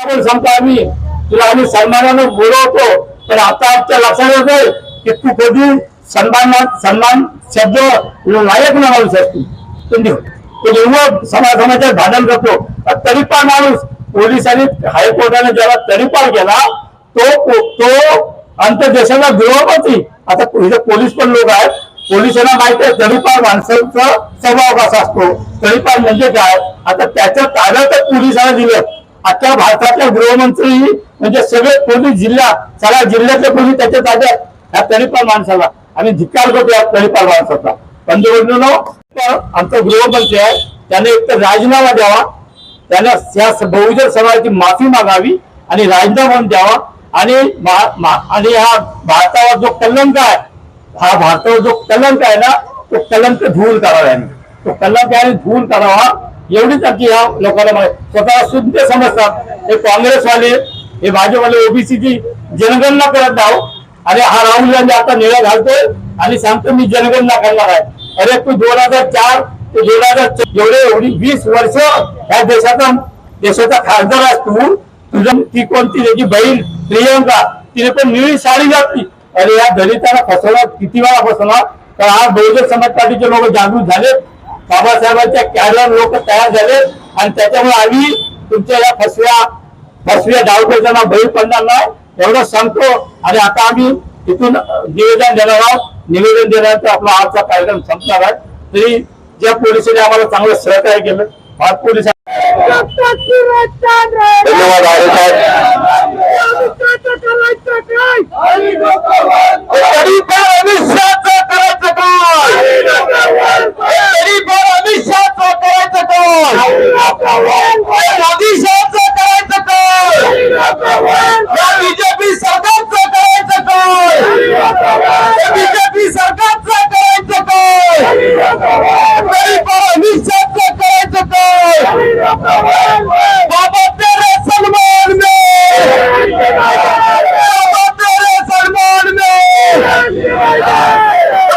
आपण सांगतो आम्ही. तुला आम्ही सन्मानानं बोलवतो. पण आता आमच्या लक्षात येत आहे की तू कधी सन्मान सन्मान शब्द लायक ना माणूस असतो तुम्ही तो जेव्हा समाजाच्या भांडण करतो. पण माणूस पोलिसांनी हायकोर्टाने ज्याला तडीपार केला तो तो आमच्या देशाचा गृहपती आता इथे पोलीस पण लोक आहेत. पोलिसांना माहिती आहे तडीपार माणसांचा स्वभाव कसा असतो? तडीपार म्हणजे काय? आता त्याच्या ताब्यात पोलिसांना दिलं. अख्ख्या भारतातल्या गृहमंत्री म्हणजे सगळे पोलीस जिल्हा सगळ्या जिल्ह्यातले पोलीस त्याच्या ताब्यात ह्या तळीपाल माणसाला. आम्ही धिक्कार करतो या तळीपाल माणसाचा. पंतप्रधान आमचा गृहमंत्री आहे. त्याने एक तर राजीनामा द्यावा. त्याने या बहुजन समाजाची माफी मागावी आणि राजीनामा द्यावा. आणि आणि हा भारतावर जो कलंक आहे हा भारतावर जो कलंक आहे ना तो कलंक धूल करावा याने. तो कलंक याने धूल करावा. एवढीच आमची ह्या लोकांना स्वतःला शुद्ध समजतात. हे काँग्रेसवाले हे भाजपवाले ओबीसीची जनगणना करत नाव आणि हा राहुल गांधी आता निळा घालतोय आणि सांगतो मी जनगणना करणार आहे. अरे तू दोन हजार चार ते दोन हजार एवढे एवढी वीस वर्ष ह्या देशाचा देशाचा खासदार आहेस तू. तुझं ती कोणती त्याची बहीण प्रियंका तिने पण निळी साडी घातली. अरे या दलितांना फसवला किती वेळा फसवला तर आज बहुजन समाज पार्टीचे लोक जागृत झाले बाबासाहेबांच्या कॅडर लोक तयार झाले आणि त्याच्यामुळे आम्ही तुमच्या या फसव्या फसव्या डावपेचांना बळी पडणार नाही. एवढं सांगतो. आणि आता आम्ही इथून निवेदन देणार आहोत. निवेदन देण्यानंतर आपला आजचा कार्यक्रम संपणार आहे. तरी ज्या पोलिसांनी आम्हाला चांगलं सहकार्य केलं भारत पोलीस धन्यवाद आहे अमित शहाचं करायचं काय तडीपार अमित शहाचं करायचं काय मोदी शहाचं करायचं काय या बीजेपी सरकारचं करायचं काय बीजेपी सरकारचं करायचं काय तडीपार अमित शहाचं करायचं काय बाबा तेरे सलमान में बाबा तेरे सलमान में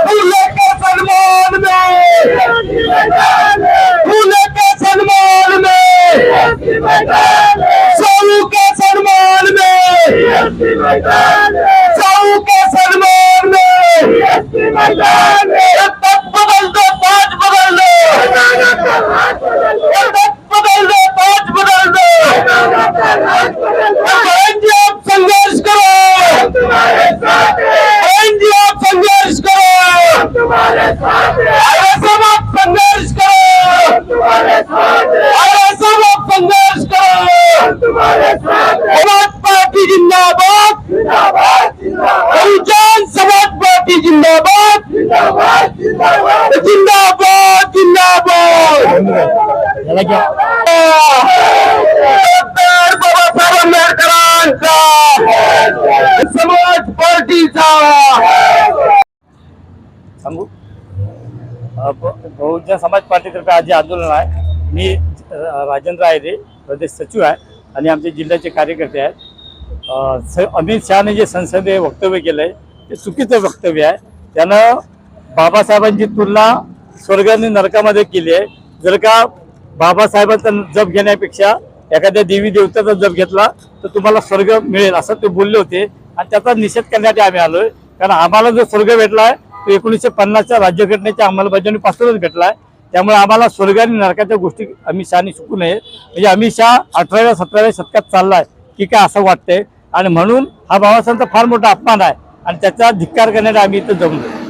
फूले के सलमान में फूले के सलमान में साहू के सलमान में साहू के सलमान में तक बदल दो पांच बदल दो तक बदल दो पांच बदल दो बहन आप संघर्ष करो! आप संघर्ष करो आप संघर्ष करो! आप संघर्ष करो समाज पार्टी जिंदाबाद! बहुजन समाज पार्टी जिंदाबाद जिंदाबाद जिंदाबाद डॉक्टर बाबासाहेब आंबेडकरांचा समाज पार्टीचा. सांगू बहुजन समाज पार्टीतर्फे आज जे आंदोलन आहे मी राजेंद्र आयरे प्रदेश सचिव आहे आणि आमचे जिल्ह्याचे कार्यकर्ते आहेत. अमित शहाने जे संसदीय वक्तव्य केलं आहे ते चुकीचं वक्तव्य आहे. त्यानं बाबासाहेबांची तुलना स्वर्गाने नरकामध्ये केली आहे. जर का बाबासाहेबांचा जप घेण्यापेक्षा एखाद्या देवी देवताचा जप घेतला तर तुम्हाला स्वर्ग मिळेल असं ते बोलले होते. आणि त्याचा निषेध करण्यासाठी आम्ही आलोय. कारण आम्हाला जो स्वर्ग भेटला आहे तो एकोणीसशे पन्नासच्या राज्यघटनेच्या अंमलबजावणीपासूनच भेटला आहे त्यामुळे आम्हाला स्वर्ग आणि नरकाच्या गोष्टी अमित शहानी शिकू नये. म्हणजे अमित शहा अठराव्या सतराव्या शतकात चाललाय. की काय असं वाटतंय? आणि म्हणून हा बाबासाहेबांचा फार मोठा अपमान आहे. आणि त्याचा धिक्कार करण्यासाठी आम्ही इथं जमलो.